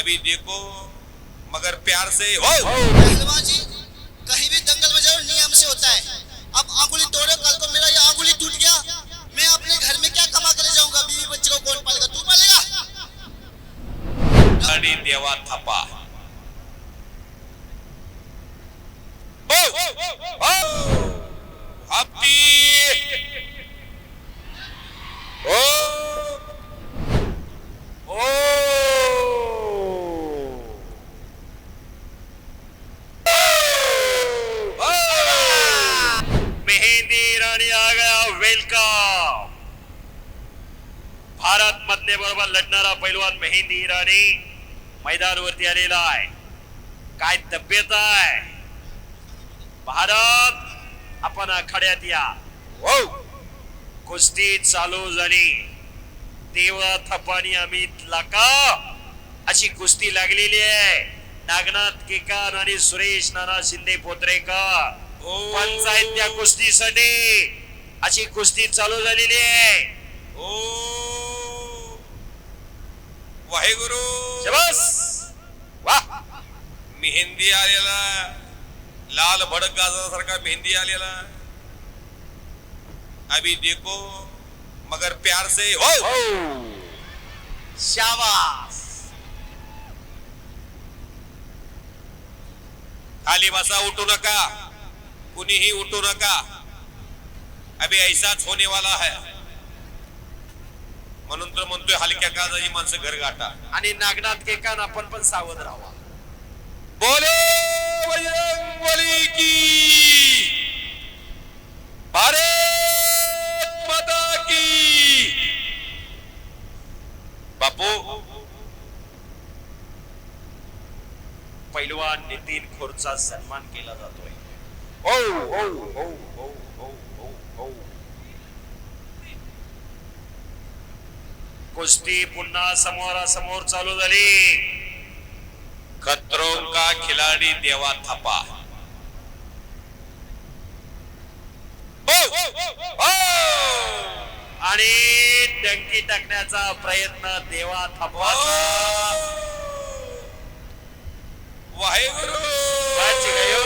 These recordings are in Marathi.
अभी देखो मगर प्यार से पहलवान जी कहीं भी दंगल में जाओ नियम से होता है। अब आंगुली तोड़े कल को मेरा ये आंगुली टूट गया। मैं अपने घर में क्या कमा कर ले जाऊँगा? बीवी बच्चे को कौन पालेगा? तू पालेगा? आणि देवा थापा। हो हो हप्ती मेहंदी आ गया वेलकम भारत मधले बरोबर लढणारा पैलवान मेहंदी राणी मैदानावरती आलेला आहे. काय तब्येत आहे? भारत आपण आखाड्यात या. हो. कुस्ती चालू झाली. तेव्हा थपानी अमित लाका. अशी कुस्ती लागलेली आहे. नागनाथ केकान आणि सुरेश नाना शिंदे पोत्रेकर. पंचायत त्या कुस्तीसाठी. अशी कुस्ती चालू झालेली आहे. ओ. वाहेगुरु. शबास. वा. मेहंदी आलेला. लाल भडक गाजरासारखा मेहंदी आलेला. अभी देखो मगर प्यार से हो. शाबास. खाली बसा उठू नका. कुणीही उठू नका. अभी ऐसाच होने वाला है. म्हणून तर म्हणतोय हलक्या काळजाची माणसं घर गाठा आणि नागनाथ केकान आपण पण सावध राहावा. बोले बजरंग बली की भारत माता की. बापू. पैलवान नितीन खोरचा सन्मान केला जातोय. Oh, oh, oh, oh, oh, oh, oh. कुस्ती पुन्हा समोरासमोर चालू झाली. खतरो का खिलाडी देवा थापा. आणि डंकी टाकण्याचा प्रयत्न देवा थापवाचा वाहेगुरु वाच गयो.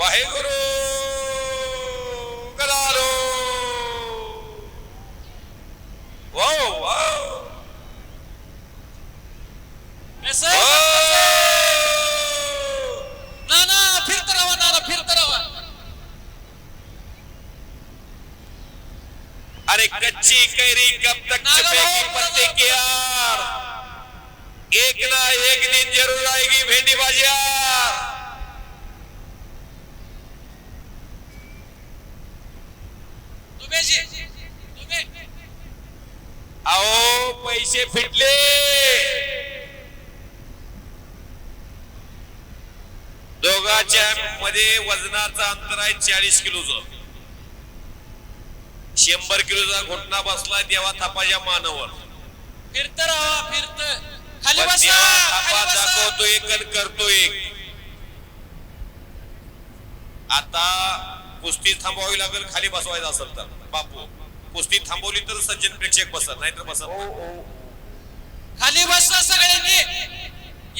वाहेगुरु गदारो वाव वाव नाना फिरत राहा नाना फिरत राहा अरे कच्ची कैरी कब तक छपेगी पत्ते की यार एक ना एक दिन जरूर आएगी भेंडी बाजार आओ पैसे फिटले। दोघाच्या मध्ये वजनाचं अंतर आहे चाळीस किलोचं. शंभर किलोचा घुटना बसला देवा थापाच्या मानावर. फिरत राहा फिरत. खाली पण बसा देवा थापा खाली बसा. दाखवतो एक आणि करतो एक. आता कुस्ती थांबवावी लागेल खाली बसवायचं असेल तर. बापू कुस्ती थांबवली तर सज्जन प्रेक्षक बसत नाहीतर बसत नाही. खाली बसा सगळ्यांनी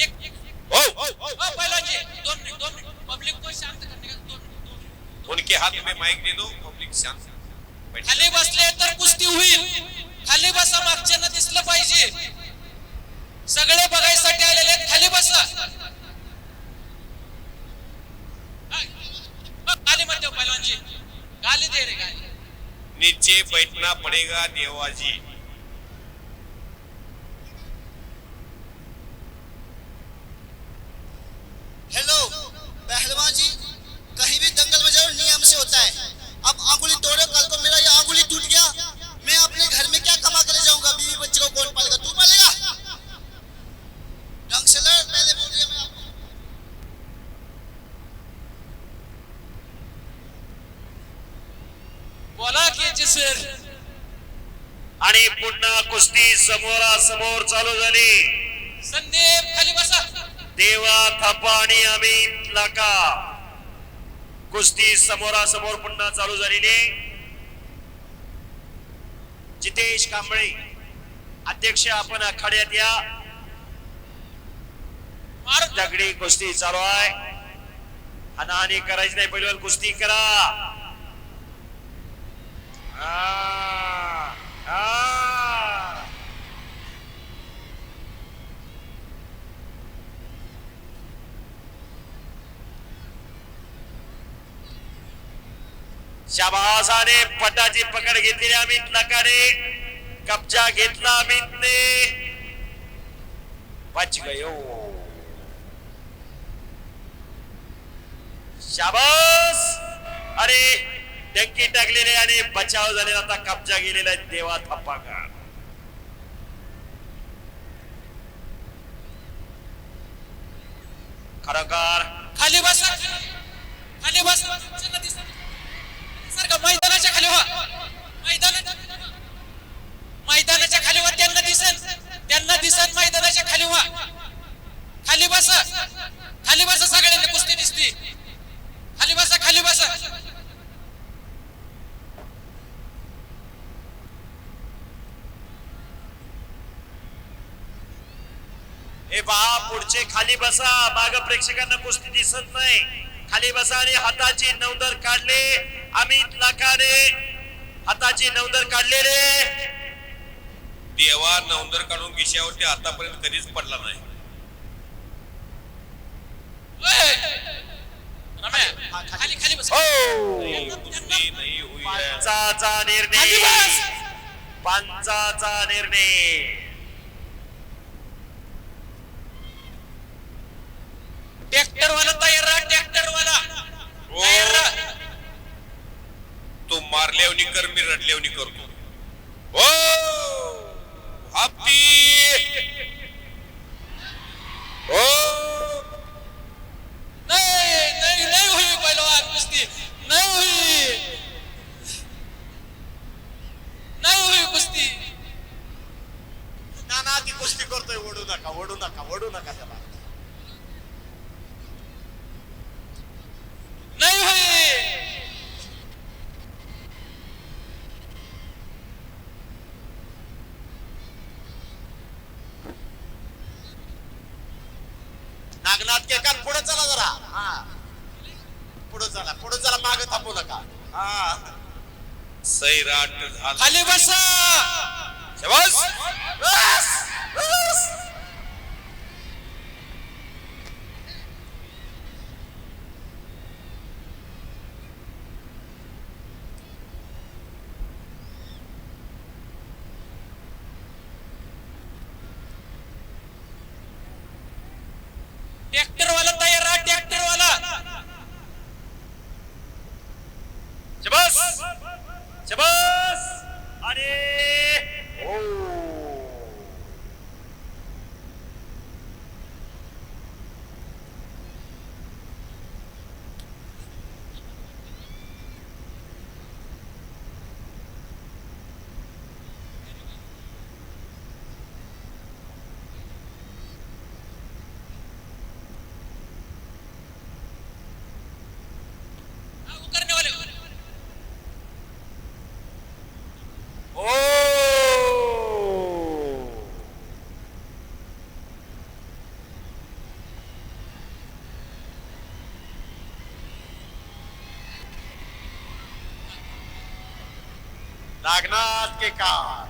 एक एक- हो, हो, हो. हो, पहिलाची दोन मिनिट दोन मिनिट पब्लिक को शांत करने का दोन मिनिट दोन मिनिट उनके हाथ में माइक दे दो पब्लिक शांत बैठ. खाली बसले तर कुस्ती होईल खाली बसा मागच्यांना दिसलं सगळे बघायसाठी आलेले आहेत. खाली बसा. खाली गाली मत देव हो गाली दे रे गाली. नीचे बैठना पड़ेगा देवाजी हेलो पहलवान जी कहीं भी दंगल में जाओ नियम से होता है अब आंगुली तोड़ो कल को मेरा ये आंगुली टूट गया मैं अपने घर में क्या कमा कर ले जाऊंगा बीवी बच्चे को कौन पालेगा तू पालेगा ढंग से लड़ पहले बोल दिया मैं आपको बोला की सर आणि पुन्हा कुस्ती समोरासमोर चालू झाली. संदीप खाली बसा. देवा थापा आणि अमित लाका कुस्ती समोरासमोर पुन्हा चालू झालेली जितेश कांबळे अध्यक्ष आपण आखाड्यात या. दगडी कुस्ती चालू आहे. हानाहानी करायची नाही पहिलं कुस्ती करा. आ, आ. शाबासाने पटाची पकड घेतली अमित नकाने कब्जा घेतला अमितने बच गयो शाबास! अरे डंकी टाकलेले आणि बचाव झालेला आता कब्जा गेलेला आहे देवा थप्पाका खरोखर. खाली बस खाली बस सारखं मैदानाच्या खाली व्हा. मैदान मैदानाच्या खाली व्हा त्यांना दिसन. त्यांना दिसन मैदानाच्या खाली व्हा. खाली बस. खाली बस सगळ्यांनी कुस्ती दिसती. खाली बसा खाली बसा. ए बा पुढचे खाली बसा. माग प्रेक्षकांना कुस्ती दिसत नाही. खाली बसा आणि हाताची नवदर काढले. अमित लाखाने हाताची नवदर काढलेले. देवा नवंदर काढून खिशावरती आतापर्यंत कधीच पडला नाही. खाली खाली बस. हो! नाही. पंचाचा निर्णय. पंचाचा निर्णय. ट्रॅक्टर वाला तयार राहा ट्रॅक्टर वाला हो. तयार राहा तू मारल्यावनी कर मी रडल्यावनी करतो. हो हापती हो नाही नाही नाही होई पहिलवान कुस्ती. नाही होई. नाही होई कुस्ती. ना ना ती कुस्ती करतोय ओढू नका ओढू नका ओढू नका त्याला नाही होई नागनाथ केकार पुढे चला जरा. हा. पुढे चला पुढे चला मागे थांबू नका. हा. सैराट झाला. खाली बसा. बस, बस. ट्रॅक्टर वाला तयार राहा ट्रॅक्टर वाला शबास! शबास! अरे हो हा, उतरणे वाले ओ नागनाथ के कार।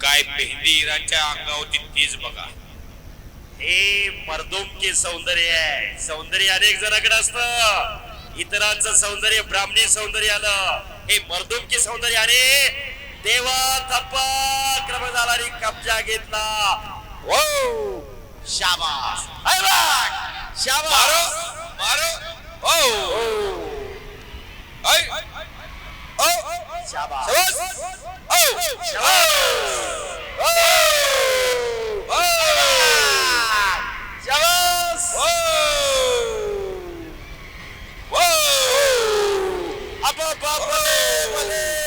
काय मेहंदी इराच्या अंगावरती तीच बघा. हे मर्दुमकी सौंदर्य आहे. सौंदर्य अनेक जणांकडे असत. इतरांचं सौंदर्य ब्राह्मणी सौंदर्य आलं. हे मर्दुमकी सौंदर्य आणि देवा थप्पा क्रम झाला आणि कब्जा घेतला. हो! शाबास. शाबास. Family!